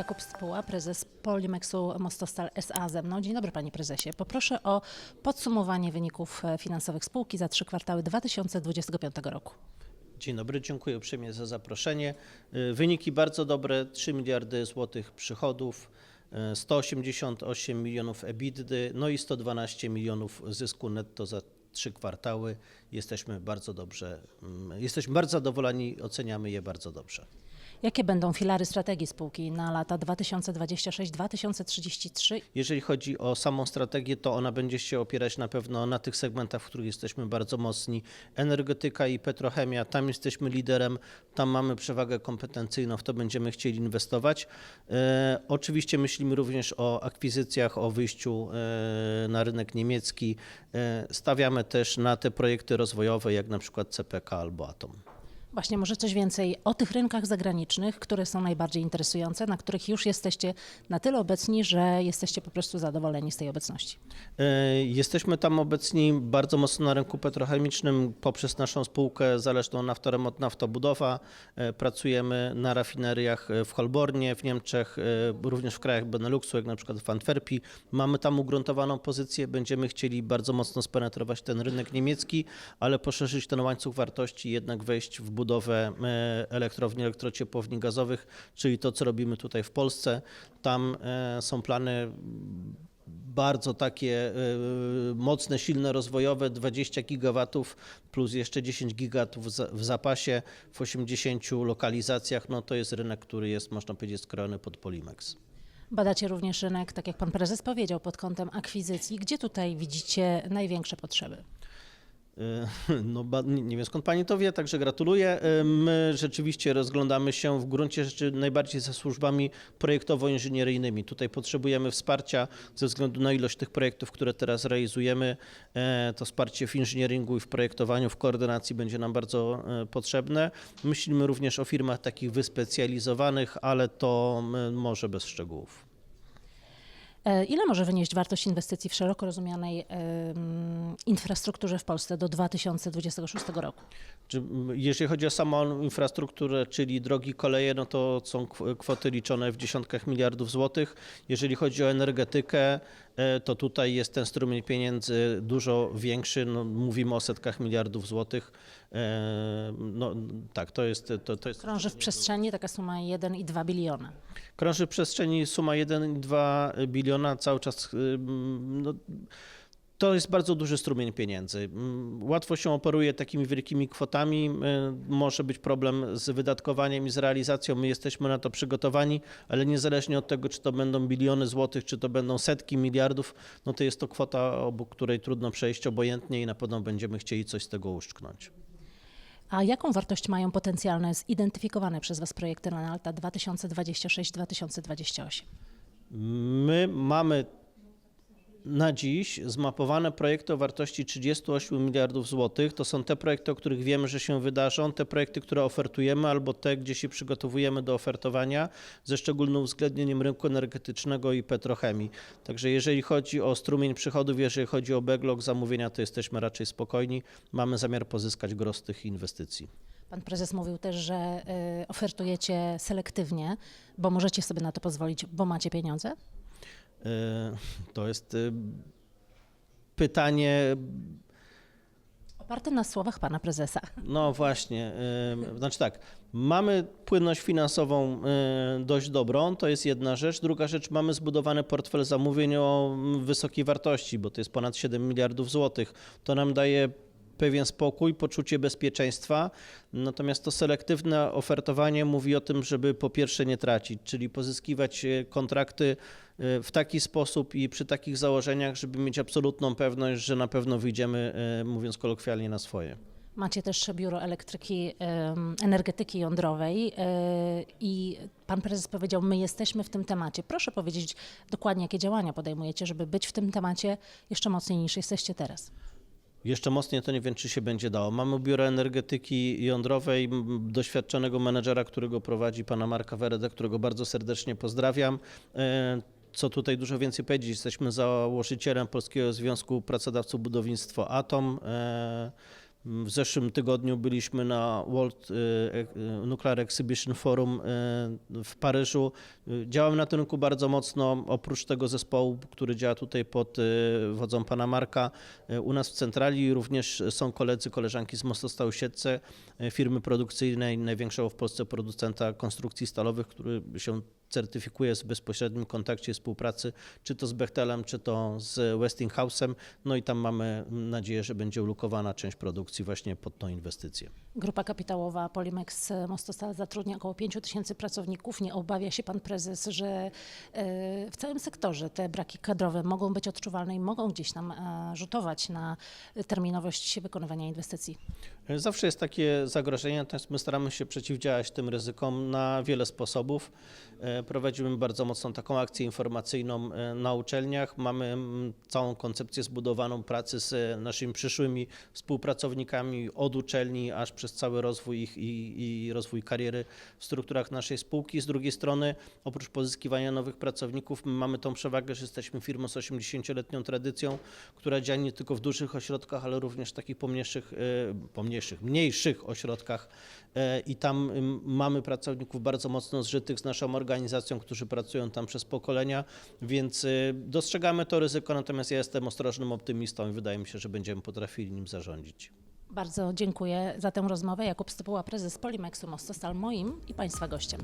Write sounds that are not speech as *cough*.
Jakub Spóła, prezes Polimexu Mostostal SA ze mną. Dzień dobry panie prezesie. Poproszę o podsumowanie wyników e, finansowych spółki za trzy kwartały 2025 roku. Dzień dobry, dziękuję uprzejmie za zaproszenie. Y, Wyniki bardzo dobre, 3 miliardy złotych przychodów, y, 188 milionów EBITDA, no i 112 milionów zysku netto za trzy kwartały. Jesteśmy bardzo dobrze, mm, jesteśmy bardzo zadowoleni, oceniamy je bardzo dobrze. Jakie będą filary strategii spółki na lata 2026-2033? Jeżeli chodzi o samą strategię, to ona będzie się opierać na pewno na tych segmentach, w których jesteśmy bardzo mocni. Energetyka i petrochemia, tam jesteśmy liderem, tam mamy przewagę kompetencyjną, w to będziemy chcieli inwestować. E, oczywiście myślimy również o akwizycjach, o wyjściu e, na rynek niemiecki. E, stawiamy też na te projekty rozwojowe, jak na przykład CPK albo Atom. Właśnie może coś więcej o tych rynkach zagranicznych, które są najbardziej interesujące, na których już jesteście na tyle obecni, że jesteście po prostu zadowoleni z tej obecności. E, Jesteśmy tam obecni bardzo mocno na rynku petrochemicznym poprzez naszą spółkę zależną Naftoremont Naftobudowa. E, Pracujemy na rafineriach e, w Holbornie, w Niemczech, również w krajach Beneluxu, jak na przykład w Antwerpii. Mamy tam ugruntowaną pozycję, będziemy chcieli bardzo mocno spenetrować ten rynek niemiecki, ale poszerzyć ten łańcuch wartości, jednak wejść w budowę e, elektrowni, elektrociepłowni gazowych, czyli to, co robimy tutaj w Polsce. Tam e, są plany bardzo takie y, mocne, silne, rozwojowe, 20 gigawatów plus jeszcze 10 gigawatów w zapasie w 80 lokalizacjach, no to jest rynek, który jest, można powiedzieć, skrojony pod Polimex. Badacie również rynek, tak jak pan prezes powiedział, pod kątem akwizycji. Gdzie tutaj widzicie największe potrzeby? Y, *laughs* No, nie wiem skąd pani to wie, także gratuluję. Y, My rzeczywiście rozglądamy się w gruncie rzeczy najbardziej za służbami projektowo-inżynieryjnymi. Tutaj potrzebujemy wsparcia ze względu na ilość tych projektów, które teraz realizujemy. E, To wsparcie w inżynieringu i w projektowaniu, w koordynacji będzie nam bardzo e, potrzebne. Myślimy również o firmach takich wyspecjalizowanych, ale to może bez szczegółów. E, Ile może wynieść wartość inwestycji w szeroko rozumianej infrastrukturze w Polsce do 2026 roku? Jeżeli chodzi o samą infrastrukturę, czyli drogi, koleje, no to są kw- kwoty liczone w dziesiątkach miliardów złotych. Jeżeli chodzi o energetykę, e, to tutaj jest ten strumień pieniędzy dużo większy. No, mówimy o setkach miliardów złotych. No, tak, to jest, to, to jest. Krąży w przestrzeni taka suma 1,2 biliona. Krąży w przestrzeni suma 1,2 biliona cały czas. No, to jest bardzo duży strumień pieniędzy. Łatwo się operuje takimi wielkimi kwotami. Może być problem z wydatkowaniem i z realizacją. My jesteśmy na to przygotowani, ale niezależnie od tego, czy to będą biliony złotych, czy to będą setki miliardów, no to jest to kwota, obok której trudno przejść obojętnie i na pewno będziemy chcieli coś z tego uszczknąć. A jaką wartość mają potencjalne zidentyfikowane przez Was projekty na lata 2026-2028? My mamy na dziś zmapowane projekty o wartości 38 miliardów złotych. To są te projekty, o których wiemy, że się wydarzą, te projekty, które ofertujemy, albo te, gdzie się przygotowujemy do ofertowania, ze szczególnym uwzględnieniem rynku energetycznego i petrochemii. Także jeżeli chodzi o strumień przychodów, jeżeli chodzi o backlog zamówienia, to jesteśmy raczej spokojni. Mamy zamiar pozyskać gros tych inwestycji. Pan prezes mówił też, że y, ofertujecie selektywnie, bo możecie sobie na to pozwolić, bo macie pieniądze. E, To jest e, pytanie Oparte na słowach pana prezesa. No właśnie, y, znaczy tak, mamy płynność finansową y, dość dobrą, to jest jedna rzecz. Druga rzecz, mamy zbudowany portfel zamówień o wysokiej wartości, bo to jest ponad 7 miliardów złotych. To nam daje pewien spokój, poczucie bezpieczeństwa. Natomiast to selektywne ofertowanie mówi o tym, żeby po pierwsze nie tracić, czyli pozyskiwać e, kontrakty e, w taki sposób i przy takich założeniach, żeby mieć absolutną pewność, że na pewno wyjdziemy, e, mówiąc kolokwialnie, na swoje. Macie też biuro elektryki, energetyki jądrowej i pan prezes powiedział, my jesteśmy w tym temacie. Proszę powiedzieć dokładnie, jakie działania podejmujecie, żeby być w tym temacie jeszcze mocniej niż jesteście teraz. Jeszcze mocniej to nie wiem, czy się będzie dało. Mamy biuro energetyki jądrowej, doświadczonego menedżera, którego prowadzi pana Marka Weredę, którego bardzo serdecznie pozdrawiam. E, Co tutaj dużo więcej powiedzieć, jesteśmy założycielem Polskiego Związku Pracodawców Budownictwo Atom. E, W zeszłym tygodniu byliśmy na World y, e- Nuclear Exhibition Forum y, w Paryżu. Działamy na tym rynku bardzo mocno. Oprócz tego zespołu, który działa tutaj pod wodzą pana Marka, u nas w centrali również są koledzy, koleżanki z Mostostał Siedlce, y, firmy produkcyjnej, największego w Polsce producenta konstrukcji stalowych, który się certyfikuje w bezpośrednim kontakcie współpracy, czy to z Bechtelem, czy to z Westinghouse'em. No i tam mamy nadzieję, że będzie ulokowana część produkcji właśnie pod tą inwestycję. Grupa kapitałowa Polimex Mostostal zatrudnia około 5 tysięcy pracowników. Nie obawia się pan prezes, że e, w całym sektorze te braki kadrowe mogą być odczuwalne i mogą gdzieś tam e, rzutować na terminowość wykonywania inwestycji? Zawsze jest takie zagrożenie, natomiast my staramy się przeciwdziałać tym ryzykom na wiele sposobów. E, Prowadzimy bardzo mocną taką akcję informacyjną na uczelniach. Mamy mm, całą koncepcję zbudowaną pracy z naszymi przyszłymi współpracownikami od uczelni aż przez cały rozwój ich i, i rozwój kariery w strukturach naszej spółki. Z drugiej strony, oprócz pozyskiwania nowych pracowników, my mamy tą przewagę, że jesteśmy firmą z 80-letnią tradycją, która działa nie tylko w dużych ośrodkach, ale również w takich pomniejszych, e, pomniejszych mniejszych ośrodkach e, i tam mamy pracowników bardzo mocno zżytych z naszą organizacją, którzy pracują tam przez pokolenia, więc e, dostrzegamy to ryzyko, natomiast ja jestem ostrożnym optymistą i wydaje mi się, że będziemy potrafili nim zarządzić. Bardzo dziękuję za tę rozmowę. Jakub Stypuła, prezes Polimexu Mostostal, moim i państwa gościem.